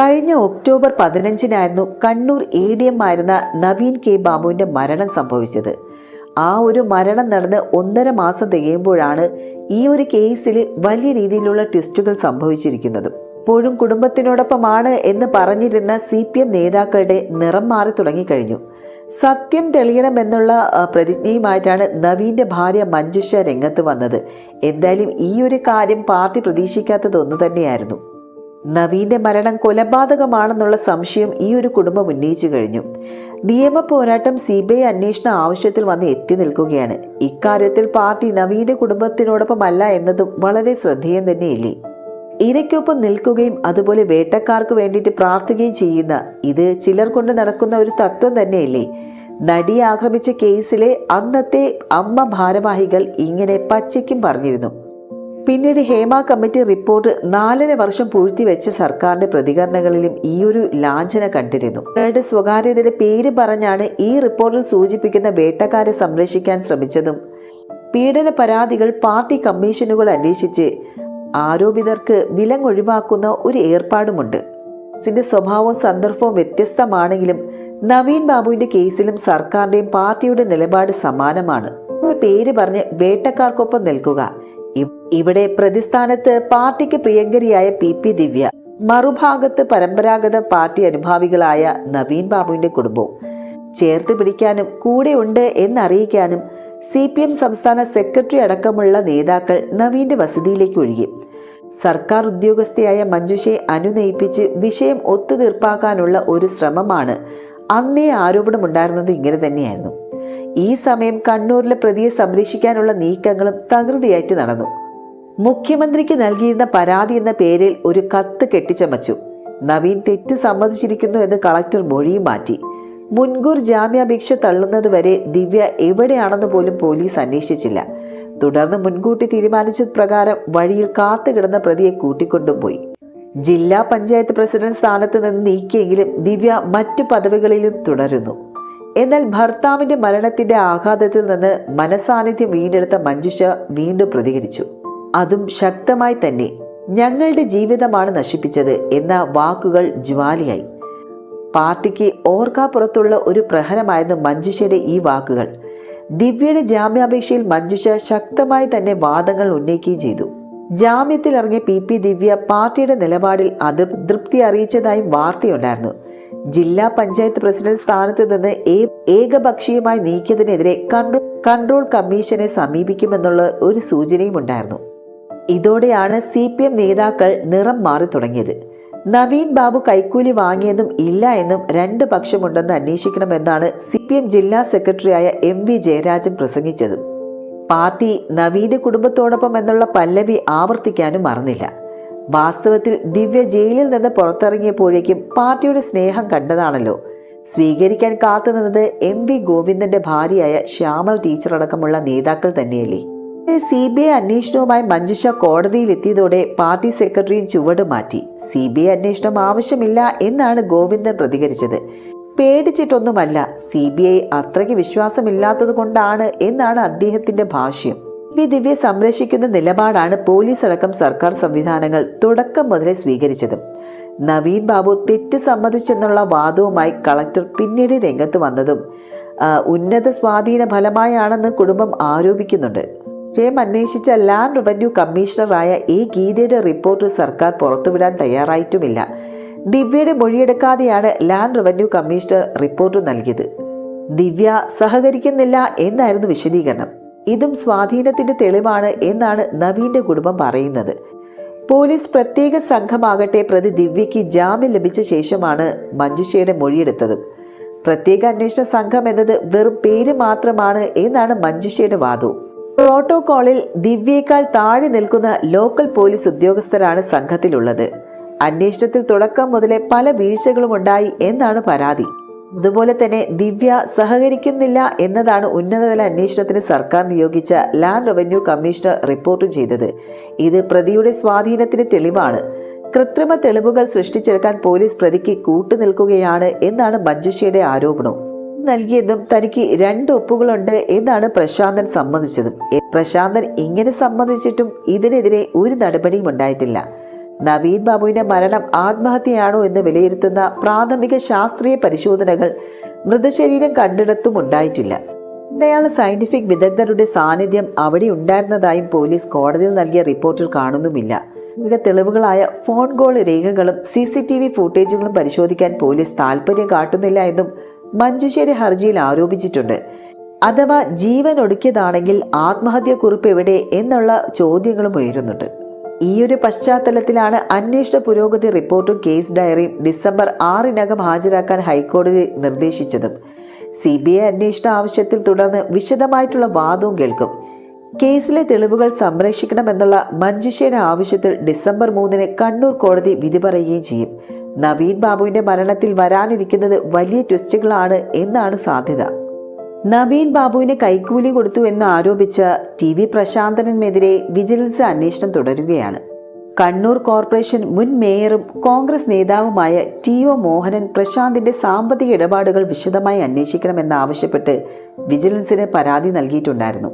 കഴിഞ്ഞ ഒക്ടോബർ പതിനഞ്ചിനായിരുന്നു Kannur A D M ആയിരുന്ന നവീൻ കെ ബാബുവിന്റെ മരണം സംഭവിച്ചത്. ആ ഒരു മരണം നടന്ന് ഒന്നര മാസം തികയുമ്പോഴാണ് ഈ ഒരു കേസിൽ വലിയ രീതിയിലുള്ള ടെസ്റ്റുകൾ സംഭവിച്ചിരിക്കുന്നത്. ഇപ്പോഴും കുടുംബത്തിനോടൊപ്പമാണ് എന്ന് പറഞ്ഞിരുന്ന സി പി എം നേതാക്കളുടെ നിറം മാറി തുടങ്ങിക്കഴിഞ്ഞു. സത്യം തെളിയണമെന്നുള്ള പ്രതിജ്ഞയുമായിട്ടാണ് നവീന്റെ ഭാര്യ മഞ്ജുഷ രംഗത്ത് വന്നത്. എന്തായാലും ഈ ഒരു കാര്യം പാർട്ടി പ്രതീക്ഷിക്കാത്തത് ഒന്ന് തന്നെയായിരുന്നു. നവീന്റെ മരണം കൊലപാതകമാണെന്നുള്ള സംശയം ഈ ഒരു കുടുംബം ഉന്നയിച്ചു കഴിഞ്ഞു. നിയമ പോരാട്ടം സി ബി ഐ അന്വേഷണ ആവശ്യത്തിൽ വന്ന് എത്തി നിൽക്കുകയാണ്. ഇക്കാര്യത്തിൽ പാർട്ടി നവീന്റെ കുടുംബത്തിനോടൊപ്പമല്ല എന്നതും വളരെ ശ്രദ്ധേയം തന്നെയില്ലേ. ഇരയ്ക്കൊപ്പം നിൽക്കുകയും അതുപോലെ വേട്ടക്കാർക്ക് വേണ്ടിയിട്ട് പ്രാർത്ഥിക്കുകയും ചെയ്യുന്ന ഇത് ചിലർ കൊണ്ട് നടക്കുന്ന ഒരു തത്വം തന്നെയല്ലേ. നടിയെ ആക്രമിച്ച കേസിലെ അന്നത്തെ അമ്മ ഭാരവാഹികൾ ഇങ്ങനെ പച്ചയ്ക്കും പറഞ്ഞിരുന്നു. പിന്നീട് ഹേമ കമ്മിറ്റി റിപ്പോർട്ട് നാലര വർഷം പൂഴ്ത്തിവെച്ച സർക്കാരിന്റെ പ്രതികരണങ്ങളിലും ഒരു ലാഞ്ചന കണ്ടിരുന്നു. അവരുടെ സ്വകാര്യതയുടെ പേര് പറഞ്ഞാണ് ഈ റിപ്പോർട്ടിൽ സൂചിപ്പിക്കുന്ന വേട്ടക്കാരെ സംരക്ഷിക്കാൻ ശ്രമിച്ചതും. പീഡന പരാതികൾ പാർട്ടി കമ്മീഷനുകൾ അന്വേഷിച്ച് ആരോപിതർക്ക് വിലങ്ങൊഴിവാക്കുന്ന ഒരു ഏർപ്പാടുമുണ്ട്. ഇതിന്റെ സ്വഭാവവും സന്ദർഭവും വ്യത്യസ്തമാണെങ്കിലും നവീൻ ബാബുവിന്റെ കേസിലും സർക്കാരിന്റെയും പാർട്ടിയുടെ നിലപാട് സമാനമാണ്. പേര് പറഞ്ഞ് വേട്ടക്കാർക്കൊപ്പം നിൽക്കുക ഇവിടെ പ്രതിസ്ഥാനത്ത് പാർട്ടിക്ക് പ്രിയങ്കരിയായ പി പി ദിവ്യ മറുഭാഗത്ത് പരമ്പരാഗത പാർട്ടി അനുഭാവികളായ നവീൻ ബാബുവിന്റെ കുടുംബവും. ചേർത്ത് പിടിക്കാനും കൂടെയുണ്ട് എന്നറിയിക്കാനും സി പി എം സംസ്ഥാന സെക്രട്ടറി അടക്കമുള്ള നേതാക്കൾ നവീന്റെ വസതിയിലേക്ക് ഒഴുകി. സർക്കാർ ഉദ്യോഗസ്ഥയായ മഞ്ജുഷയെ അനുനയിപ്പിച്ച് വിഷയം ഒത്തുതീർപ്പാക്കാനുള്ള ഒരു ശ്രമമാണ് അന്നേ ആരോപണമുണ്ടായിരുന്നത് ഇങ്ങനെ തന്നെയായിരുന്നു. ഈ സമയം കണ്ണൂരിലെ പ്രതിയെ സംരക്ഷിക്കാനുള്ള നീക്കങ്ങളും തകൃതിയായിട്ട് നടന്നു. മുഖ്യമന്ത്രിക്ക് നൽകിയിരുന്ന പരാതി എന്ന പേരിൽ ഒരു കത്ത് കെട്ടിച്ചമച്ചു. നവീൻ തെറ്റ് സമ്മതിച്ചിരിക്കുന്നു എന്ന് കളക്ടർ മൊഴിയും മാറ്റി. മുൻകൂർ ജാമ്യാപേക്ഷ തള്ളുന്നതുവരെ ദിവ്യ എവിടെയാണെന്ന് പോലും പോലീസ് അന്വേഷിച്ചില്ല. തുടർന്ന് മുൻകൂട്ടി തീരുമാനിച്ച പ്രകാരം വഴിയിൽ കാത്തുകിടന്ന പ്രതിയെ കൂട്ടിക്കൊണ്ടുപോയി ജില്ലാ പഞ്ചായത്ത് പ്രസിഡന്റ് സ്ഥാനത്ത് നിന്ന് നീക്കിയെങ്കിലും ദിവ്യ മറ്റു പദവികളിലും തുടരുന്നു. എന്നാൽ ഭർത്താവിന്റെ മരണത്തിന്റെ ആഘാതത്തിൽ നിന്ന് മനസാന്നിധ്യം വീണ്ടെടുത്ത മഞ്ജുഷ വീണ്ടും പ്രതികരിച്ചു. അതും ശക്തമായി തന്നെ ഞങ്ങളുടെ ജീവിതമാണ് നശിപ്പിച്ചത് എന്ന വാക്കുകൾ ജ്വാലിയായി. പാർട്ടിക്ക് ഓർക്കാപ്പുറത്തുള്ള ഒരു പ്രഹരമായിരുന്നു മഞ്ജുഷയുടെ ഈ വാക്കുകൾ. ദിവ്യയുടെ ജാമ്യാപേക്ഷയിൽ മഞ്ജുഷ ശക്തമായി തന്നെ വാദങ്ങൾ ഉന്നയിക്കുകയും ചെയ്തു. ജാമ്യത്തിൽ ഇറങ്ങിയ പി പി ദിവ്യ പാർട്ടിയുടെ നിലപാടിൽ അതൃപ്തി അറിയിച്ചതായും വാർത്തയുണ്ടായിരുന്നു. ജില്ലാ പഞ്ചായത്ത് പ്രസിഡന്റ് സ്ഥാനത്ത് നിന്ന് ഏകപക്ഷീയമായി നീക്കിയതിനെതിരെ കൺട്രോൾ കൺട്രോൾ കമ്മീഷനെ സമീപിക്കുമെന്നുള്ള ഒരു സൂചനയും ഉണ്ടായിരുന്നു ഇതോടെയാണ് സി പി എം നേതാക്കൾ നിറം മാറി തുടങ്ങിയത്. നവീൻ ബാബു കൈക്കൂലി വാങ്ങിയെന്നും ഇല്ല എന്നും രണ്ട് പക്ഷമുണ്ടെന്ന് അന്വേഷിക്കണമെന്നാണ് സി പി എം ജില്ലാ സെക്രട്ടറിയായ എം വി ജയരാജൻ പ്രസംഗിച്ചത്. പാർട്ടി നവീന്റെ കുടുംബത്തോടൊപ്പം എന്നുള്ള പല്ലവി ആവർത്തിക്കാനും മറന്നില്ല. വാസ്തവത്തിൽ ദിവ്യ ജയിലിൽ നിന്ന് പുറത്തിറങ്ങിയപ്പോഴേക്കും പാർട്ടിയുടെ സ്നേഹം കണ്ടതാണല്ലോ. സ്വീകരിക്കാൻ കാത്തുനിന്നത് എം വി ഗോവിന്ദന്റെ ഭാര്യയായ ശ്യാമൾ ടീച്ചറടക്കമുള്ള നേതാക്കൾ തന്നെയല്ലേ. സി ബി ഐ അന്വേഷണവുമായി മഞ്ജുഷ കോടതിയിലെത്തിയതോടെ പാർട്ടി സെക്രട്ടറിയും ചുവട് മാറ്റി. സി ബി ഐ അന്വേഷണം ആവശ്യമില്ല എന്നാണ് ഗോവിന്ദൻ പ്രതികരിച്ചത്. പേടിച്ചിട്ടൊന്നുമല്ല സി ബി ഐ അത്രയ്ക്ക് വിശ്വാസമില്ലാത്തത് കൊണ്ടാണ് എന്നാണ് അദ്ദേഹത്തിന്റെ ഭാഷ്യം. വി ദിവ്യ സംരക്ഷിക്കുന്ന നിലപാടാണ് പോലീസ് അടക്കം സർക്കാർ സംവിധാനങ്ങൾ തുടക്കം മുതലേ സ്വീകരിച്ചത്. നവീൻ ബാബു തെറ്റ് സമ്മതിച്ചെന്നുള്ള വാദവുമായി കളക്ടർ പിന്നീട് രംഗത്ത് വന്നതും ഉന്നത സ്വാധീന ഫലമായാണെന്ന് കുടുംബം ആരോപിക്കുന്നുണ്ട്. വിഷയം അന്വേഷിച്ച ലാൻഡ് റവന്യൂ കമ്മീഷണറായ എ ഗീതയുടെ റിപ്പോർട്ട് സർക്കാർ പുറത്തുവിടാൻ തയ്യാറായിട്ടുമില്ല. ദിവ്യയുടെ മൊഴിയെടുക്കാതെയാണ് ലാൻഡ് റവന്യൂ കമ്മീഷണർ റിപ്പോർട്ട് നൽകിയത്. ദിവ്യ സഹകരിക്കുന്നില്ല എന്നായിരുന്നു വിശദീകരണം. ഇതും സ്വാധീനത്തിന്റെ തെളിവാണ് എന്നാണ് നവീന്റെ കുടുംബം പറയുന്നത്. പോലീസ് പ്രത്യേക സംഘമാകട്ടെ പ്രതി ദിവ്യയ്ക്ക് ജാമ്യം ലഭിച്ച ശേഷമാണ് മഞ്ജുഷയുടെ മൊഴിയെടുത്തത്. പ്രത്യേക അന്വേഷണ സംഘം എന്നത് വെറും പേര് മാത്രമാണ് എന്നാണ് മഞ്ജുഷയുടെ വാദവും. പ്രോട്ടോകോളിൽ ദിവ്യേക്കാൾ താഴെ നിൽക്കുന്ന ലോക്കൽ പോലീസ് ഉദ്യോഗസ്ഥരാണ് സംഘത്തിലുള്ളത്. അന്വേഷണത്തിൽ തുടക്കം മുതലേ പല വീഴ്ചകളും ഉണ്ടായി എന്നാണ് പരാതി. അതുപോലെ തന്നെ ദിവ്യ സഹകരിക്കുന്നില്ല എന്നതാണ് ഉന്നതതല അന്വേഷണത്തിന് സർക്കാർ നിയോഗിച്ച ലാൻഡ് റവന്യൂ കമ്മീഷണർ റിപ്പോർട്ടും ചെയ്തത്. ഇത് പ്രതിയുടെ സ്വാധീനത്തിന് തെളിവാണ്. കൃത്രിമ തെളിവുകൾ സൃഷ്ടിച്ചെടുക്കാൻ പോലീസ് പ്രതിക്ക് കൂട്ടുനിൽക്കുകയാണ് എന്നാണ് മഞ്ജുഷയുടെ ആരോപണം. നൽകിയതും തനിക്ക് രണ്ട് ഒപ്പുകളുണ്ട് എന്നാണ് പ്രശാന്തൻ സമ്മതിച്ചതും. പ്രശാന്തൻ ഇങ്ങനെ സമ്മതിച്ചിട്ടും ഇതിനെതിരെ ഒരു നടപടിയും ഉണ്ടായിട്ടില്ല. നവീൻ ബാബുവിന്റെ മരണം ആത്മഹത്യയാണോ എന്ന് വിലയിരുത്തുന്ന പ്രാഥമിക ശാസ്ത്രീയ പരിശോധനകൾ മൃതശരീരം കണ്ടിടത്തും ഉണ്ടായിട്ടില്ല. ഇന്നയാൾ സയന്റിഫിക് വിദഗ്ധരുടെ സാന്നിധ്യം അവിടെ ഉണ്ടായിരുന്നതായും പോലീസ് കോടതിയിൽ നൽകിയ റിപ്പോർട്ടിൽ കാണുന്നുമില്ല. മിക തെളിവുകളായ ഫോൺ കോൾ രേഖകളും സി സി ടി വി ഫുട്ടേജുകളും പരിശോധിക്കാൻ പോലീസ് താല്പര്യം കാട്ടുന്നില്ല എന്നും മഞ്ജുശ്ശേരി ഹർജിയിൽ ആരോപിച്ചിട്ടുണ്ട്. അഥവാ ജീവൻ ഒടുക്കിയതാണെങ്കിൽ ആത്മഹത്യക്കുറിപ്പ് എവിടെ എന്നുള്ള ചോദ്യങ്ങളും ഉയരുന്നുണ്ട്. ഈയൊരു പശ്ചാത്തലത്തിലാണ് അന്വേഷണ പുരോഗതി റിപ്പോർട്ടും കേസ് ഡയറിയും ഡിസംബർ ആറിനകം ഹാജരാക്കാൻ ഹൈക്കോടതി നിർദ്ദേശിച്ചതും. സി ബി ഐ അന്വേഷണ ആവശ്യത്തിൽ തുടർന്ന് വിശദമായിട്ടുള്ള വാദവും കേൾക്കും. കേസിലെ തെളിവുകൾ സംരക്ഷിക്കണമെന്നുള്ള മഞ്ജുഷയുടെ ആവശ്യത്തിൽ ഡിസംബർ മൂന്നിന് കണ്ണൂർ കോടതി വിധി പറയുകയും ചെയ്യും. നവീൻ ബാബുവിന്റെ മരണത്തിൽ വരാനിരിക്കുന്നത് വലിയ ട്വിസ്റ്റുകളാണ് എന്നാണ് സാധ്യത. നവീൻ ബാബുവിന് കൈക്കൂലി കൊടുത്തു എന്ന് ആരോപിച്ച ടി വി പ്രശാന്തനെതിരെ വിജിലൻസ് അന്വേഷണം തുടരുകയാണ്. കണ്ണൂർ കോർപ്പറേഷൻ മുൻ മേയറും കോൺഗ്രസ് നേതാവുമായ ടി ഒ മോഹനൻ പ്രശാന്തിന്റെ സാമ്പത്തിക ഇടപാടുകൾ വിശദമായി അന്വേഷിക്കണമെന്നാവശ്യപ്പെട്ട് വിജിലൻസിന് പരാതി നൽകിയിട്ടുണ്ടായിരുന്നു.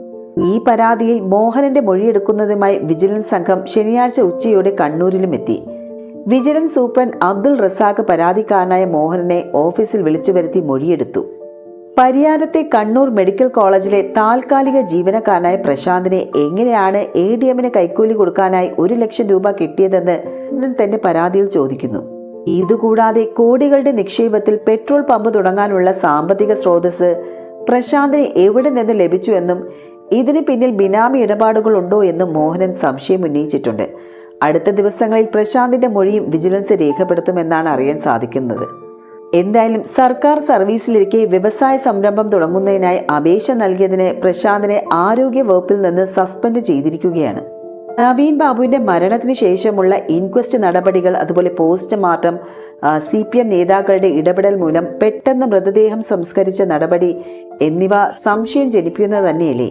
ഈ പരാതിയിൽ മോഹനന്റെ മൊഴിയെടുക്കുന്നതുമായി വിജിലൻസ് സംഘം ശനിയാഴ്ച ഉച്ചയോടെ കണ്ണൂരിലും എത്തി വിജിലൻസ് സൂപ്രണ്ട് അബ്ദുൾ റസാഖ് പരാതിക്കാരനായ മോഹനനെ ഓഫീസിൽ വിളിച്ചു വരുത്തി മൊഴിയെടുത്തു. പരിയാരത്തെ കണ്ണൂർ മെഡിക്കൽ കോളേജിലെ താൽക്കാലിക ജീവനക്കാരനായ പ്രശാന്തിനെ എങ്ങനെയാണ് എ ഡി എമ്മിന് കൈക്കൂലി കൊടുക്കാനായി ഒരു ലക്ഷം രൂപ കിട്ടിയതെന്ന് തന്റെ പരാതിയിൽ ചോദിക്കുന്നു. ഇതുകൂടാതെ കോടികളുടെ നിക്ഷേപത്തിൽ പെട്രോൾ പമ്പ് തുടങ്ങാനുള്ള സാമ്പത്തിക സ്രോതസ് പ്രശാന്തിന് എവിടെ നിന്ന് ലഭിച്ചുവെന്നും ഇതിന് പിന്നിൽ ബിനാമി ഇടപാടുകളുണ്ടോ എന്നും മോഹനൻ സംശയം ഉന്നയിച്ചിട്ടുണ്ട്. അടുത്ത ദിവസങ്ങളിൽ പ്രശാന്തിന്റെ മൊഴിയും വിജിലൻസ് രേഖപ്പെടുത്തുമെന്നാണ് അറിയാൻ സാധിക്കുന്നത്. എന്തായാലും സർക്കാർ സർവീസിലിരിക്കെ വ്യവസായ സംരംഭം തുടങ്ങുന്നതിനായി അപേക്ഷ നൽകിയതിന് പ്രശാന്തിനെ ആരോഗ്യ വകുപ്പിൽ നിന്ന് സസ്പെൻഡ് ചെയ്തിരിക്കുകയാണ്. നവീൻ ബാബുവിന്റെ മരണത്തിന് ശേഷമുള്ള ഇൻക്വസ്റ്റ് നടപടികൾ അതുപോലെ പോസ്റ്റ്മോർട്ടം സി പി എം നേതാക്കളുടെ ഇടപെടൽ മൂലം പെട്ടെന്ന് മൃതദേഹം സംസ്കരിച്ച നടപടി എന്നിവ സംശയം ജനിപ്പിക്കുന്നത് തന്നെയല്ലേ?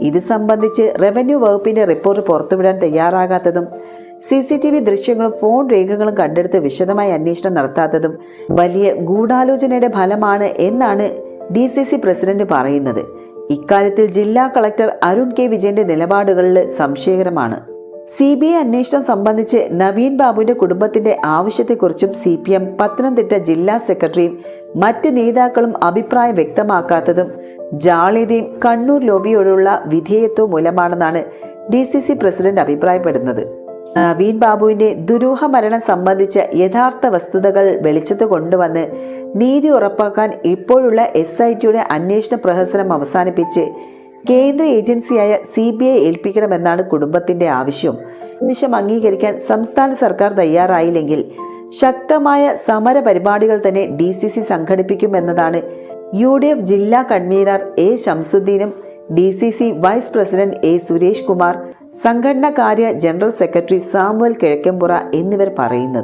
ഇത് സംബന്ധിച്ച് റവന്യൂ വകുപ്പിന്റെ റിപ്പോർട്ട് പുറത്തുവിടാൻ തയ്യാറാകാത്തതും സി സി ടി വി ദൃശ്യങ്ങളും ഫോൺ രേഖകളും കണ്ടെടുത്ത് വിശദമായി അന്വേഷണം നടത്താത്തതും വലിയ ഗൂഢാലോചനയുടെ ഫലമാണ് എന്നാണ് ഡി സി സി പ്രസിഡന്റ് പറയുന്നത്. ഇക്കാര്യത്തിൽ ജില്ലാ കളക്ടർ അരുൺ കെ വിജയന്റെ നിലപാടുകളിൽ സംശയകരമാണ്. സി ബി ഐ അന്വേഷണം സംബന്ധിച്ച് നവീൻ ബാബുവിന്റെ കുടുംബത്തിന്റെ ആവശ്യത്തെക്കുറിച്ചും സി പി എം പത്തനംതിട്ട ജില്ലാ സെക്രട്ടറിയും മറ്റ് നേതാക്കളും അഭിപ്രായം വ്യക്തമാക്കാത്തതും ജാള്യതയും കണ്ണൂർ ലോബിയോടുള്ള വിധേയത്വവും മൂലമാണെന്നാണ് ഡി സി സി പ്രസിഡന്റ് അഭിപ്രായപ്പെടുന്നത്. നവീൻ ബാബുവിന്റെ ദുരൂഹ മരണം സംബന്ധിച്ച യഥാർത്ഥ വസ്തുതകൾ വെളിച്ചത്ത് കൊണ്ടുവന്ന് നീതി ഉറപ്പാക്കാൻ ഇപ്പോഴുള്ള എസ് ഐ ടിയുടെ അന്വേഷണ പ്രഹസനം അവസാനിപ്പിച്ച് കേന്ദ്ര ഏജൻസിയായ സി ബി ഐ ഏൽപ്പിക്കണമെന്നാണ് കുടുംബത്തിന്റെ ആവശ്യം. ആവശ്യം അംഗീകരിക്കാൻ സംസ്ഥാന സർക്കാർ തയ്യാറായില്ലെങ്കിൽ ശക്തമായ സമര പരിപാടികൾ തന്നെ ഡി സി സി സംഘടിപ്പിക്കുമെന്നതാണ് യു ഡി എഫ് ജില്ലാ convener A ശംസുദ്ദീനും D C C vice president A Suresh Kumar സംഘടനാ കാര്യ ജനറൽ സെക്രട്ടറി സാമുവൽ കിഴക്കമ്പുറ എന്നിവർ പറയുന്നത്.